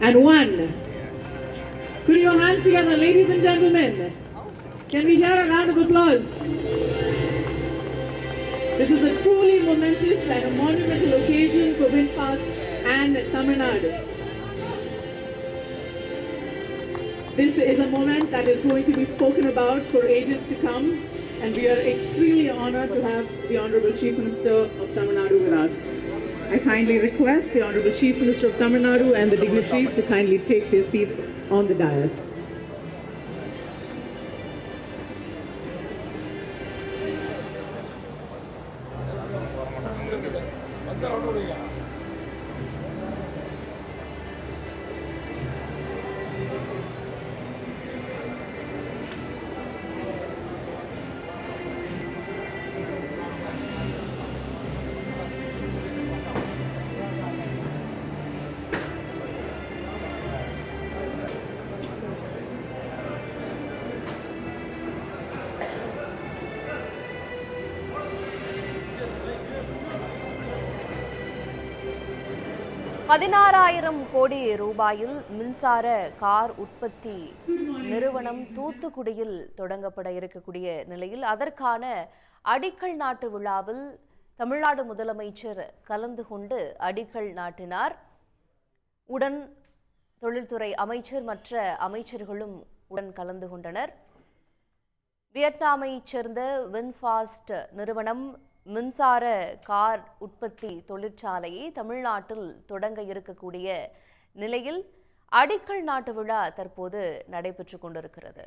and one. Put your hands together, ladies and gentlemen. Can we hear a round of applause? This is a truly momentous and a monumental occasion for Winfast and Tamil Nadu. This is a moment that is going to be spoken about for ages to come, and we are extremely honored to have the Honorable Chief Minister of Tamil Nadu with us. I kindly request the Honorable Chief Minister of Tamil Nadu and the dignitaries to kindly take their seats on the dais. பதினாறாயிரம் கோடி ரூபாயில் மின்சார car உற்பத்தி நிறுவனம் தூத்துக்குடியில் தொடங்கப்பட இருக்கக்கூடிய நிலையில் அதற்கான அடிக்கல் நாட்டு விழாவில் தமிழ்நாடு முதலமைச்சர் கலந்து கொண்டு அடிக்கல் நாட்டினார். உடன் தொழில்துறை அமைச்சர் மற்ற அமைச்சர்களும் உடன் கலந்து கொண்டனர். வியட்நாமைச் சேர்ந்த வின்ஃபாஸ்ட் நிறுவனம் மின்சார கார் உற்பத்தி தொழிற்சாலையை தமிழ்நாட்டில் தொடங்க இருக்கக்கூடிய நிலையில் அடிக்கல் நாட்டு விழா தற்போது நடைபெற்று கொண்டிருக்கிறது.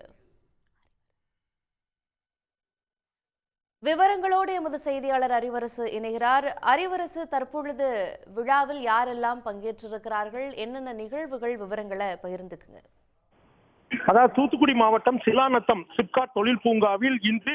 விவரங்களோடு எமது செய்தியாளர் அறிவரசு இணைகிறார். அறிவரசு தற்பொழுது விழாவில் யாரெல்லாம் பங்கேற்றிருக்கிறார்கள்? என்னென்ன நிகழ்வுகள்? விவரங்களை பகிர்ந்துக்குங்க. அதாவது தூத்துக்குடி மாவட்டம் சிலாநத்தம் சிப்காட் தொழில் பூங்காவில் இன்று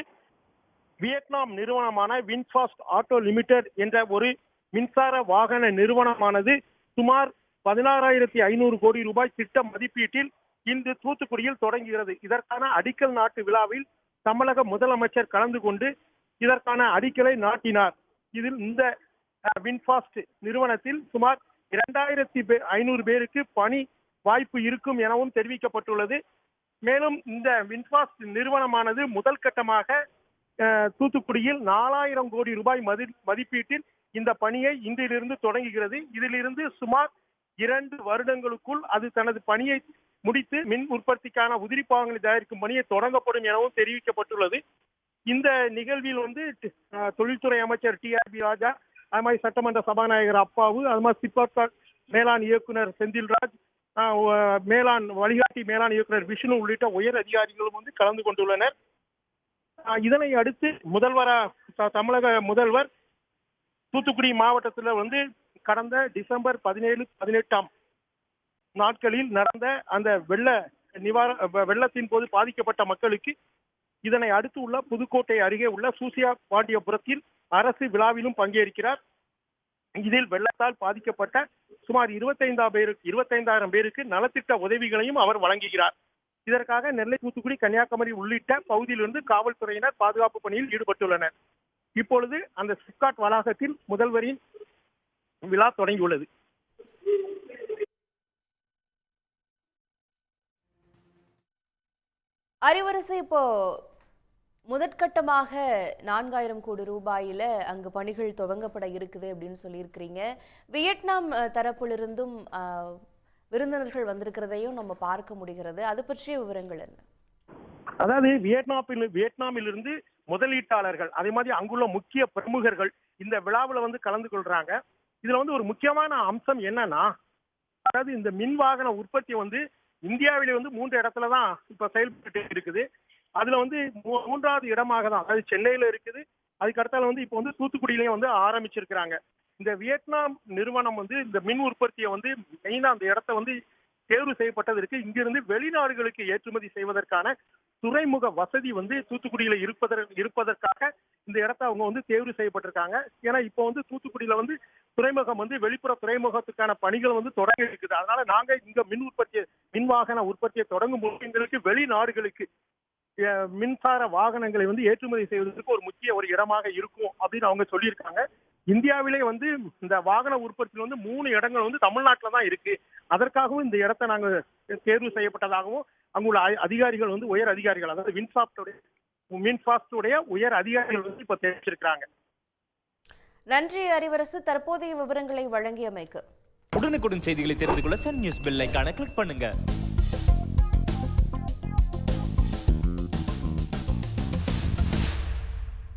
வியட்நாம் நிறுவனமான வின்ஃபாஸ்ட் ஆட்டோ லிமிடெட் என்ற ஒரு மின்சார வாகன நிறுவனமானது சுமார் பதினாறாயிரத்தி ஐநூறு கோடி ரூபாய் திட்ட மதிப்பீட்டில் இன்று தூத்துக்குடியில் தொடங்குகிறது. இதற்கான அடிக்கல் நாட்டு விழாவில் தமிழக முதலமைச்சர் கலந்து கொண்டு இதற்கான அடிக்கலை நாட்டினார். இதில் இந்த வின்ஃபாஸ்ட் நிறுவனத்தில் சுமார் இரண்டாயிரத்தி ஐநூறு பேருக்கு பணி வாய்ப்பு இருக்கும் எனவும் தெரிவிக்கப்பட்டுள்ளது. மேலும் இந்த வின்ஃபாஸ்ட் நிறுவனமானது முதல் கட்டமாக தூத்துக்குடியில் நாலாயிரம் கோடி ரூபாய் மதி மதிப்பீட்டில் இந்த பணியை இன்றிலிருந்து தொடங்குகிறது. இதிலிருந்து சுமார் இரண்டு வருடங்களுக்குள் அது தனது பணியை முடித்து மின் உற்பத்திக்கான உதிரி பாகங்களை தயாரிக்கும் பணியை தொடங்கப்படும் எனவும் தெரிவிக்கப்பட்டுள்ளது. இந்த நிகழ்வில் வந்து தொழில்துறை அமைச்சர் டி ஆர் பி ராஜா அது மாதிரி சட்டமன்ற சபாநாயகர் அப்பாவு அது மாதிரி சிப்காட் மேலாண் இயக்குனர் செந்தில்ராஜ் மேலாண் வழிகாட்டி மேலாண் இயக்குனர் விஷ்ணு உள்ளிட்ட உயர் அதிகாரிகளும் வந்து கலந்து கொண்டுள்ளனர். இதனை அடுத்து முதல்வரா தமிழக முதல்வர் தூத்துக்குடி மாவட்டத்தில் வந்து கடந்த டிசம்பர் பதினேழு பதினெட்டாம் நாட்களில் நடந்த அந்த வெள்ள நிவார வெள்ளத்தின் போது பாதிக்கப்பட்ட மக்களுக்கு இதனை அடுத்து உள்ள புதுக்கோட்டை அருகே உள்ள சூசியா பாண்டியபுரத்தில் அரசு விழாவிலும் பங்கேற்கிறார். இதில் வெள்ளத்தால் பாதிக்கப்பட்ட சுமார் இருபத்தைந்தாயிரம் பேருக்கு இருபத்தைந்தாயிரம் பேருக்கு நலத்திட்ட உதவிகளையும் அவர் வழங்குகிறார். இதற்காக நெல்லை தூத்துக்குடி கன்னியாகுமரி உள்ளிட்ட பகுதியிலிருந்து காவல்துறையினர் பாதுகாப்பு பணியில் ஈடுபட்டுள்ளனர். இப்பொழுது அந்த சிப்காட் வளாகத்தில் முதல்வரின் விழா தொடங்கியுள்ளது. அறிவரசு இப்போ முதற்கட்டமாக நான்காயிரம் கோடி ரூபாயில அங்கு பணிகள் துவங்கப்பட இருக்குது அப்படின்னு சொல்லியிருக்கிறீங்க. வியட்நாம் தரப்பிலிருந்தும் விருந்தினர்கள் வந்திருக்கிறதையும் நம்ம பார்க்க முடிகிறது. அது பற்றிய விவரங்கள் என்ன? அதாவது வியட்நாமில் வியட்நாமிலிருந்து முதலீட்டாளர்கள் அதே மாதிரி அங்குள்ள முக்கிய பிரமுகர்கள் இந்த விழாவில் வந்து கலந்து கொள்றாங்க. இதுல வந்து ஒரு முக்கியமான அம்சம் என்னன்னா அதாவது இந்த மின் வாகன உற்பத்தி வந்து இந்தியாவிலே வந்து மூன்று இடத்துல தான் இப்ப செயல்பட்டு இருக்குது. அதுல வந்து மூ- மூன்றாவது இடமாக தான் அதாவது சென்னையில இருக்குது. அதுக்கு அடுத்தால வந்து இப்போ வந்து தூத்துக்குடியிலையும் வந்து ஆரம்பிச்சிருக்கிறாங்க. இந்த வியட்நாம் நிறுவனம் வந்து இந்த மின் உற்பத்தியை வந்து மெயினா அந்த இடத்த வந்து தேர்வு செய்யப்பட்டதற்கு இங்கிருந்து வெளிநாடுகளுக்கு ஏற்றுமதி செய்வதற்கான துறைமுக வசதி வந்து தூத்துக்குடியில இருப்பதற்கு இருப்பதற்காக இந்த இடத்த அவங்க வந்து தேர்வு செய்யப்பட்டிருக்காங்க. ஏன்னா இப்போ வந்து தூத்துக்குடியில வந்து துறைமுகம் வந்து வெளிப்புற துறைமுகத்துக்கான பணிகள் வந்து தொடங்கி இருக்குது. அதனால நாங்க இங்க மின் உற்பத்தி மின் வாகன உற்பத்தியை தொடங்கும் போது எங்களுக்கு வெளிநாடுகளுக்கு மின்சார வாகனங்களை வந்து ஏற்றுமதி செய்வதற்கு ஒரு முக்கிய ஒரு இடமாக இருக்கும் அப்படின்னு அவங்க சொல்லியிருக்காங்க. இந்தியாவிலே வந்து இந்த வாகன உற்பத்தியில் வந்து மூணு இடங்கள் வந்து தமிழ்நாட்டில் தான் இருக்கு. அதற்காகவும் இந்த இடத்தை நாங்கள் தேர்வு செய்யப்பட்டதாகவும் அங்குள்ள அ- அதிகாரிகள் வந்து உயர் அதிகாரிகள் அதாவது வின்சாப்டோடைய வின்ஃபாஸ்டுடைய உயர் அதிகாரிகள் வந்து இப்ப தெரிவிச்சிருக்காங்க நன்றி அறிவரசு தற்போதைய விவரங்களை வழங்கியமைக்கு. உடனுக்குடன் செய்திகளை தெரிந்து கொள்ள சன் நியூஸ் பெல் ஐகானை கிளிக் பண்ணுங்க.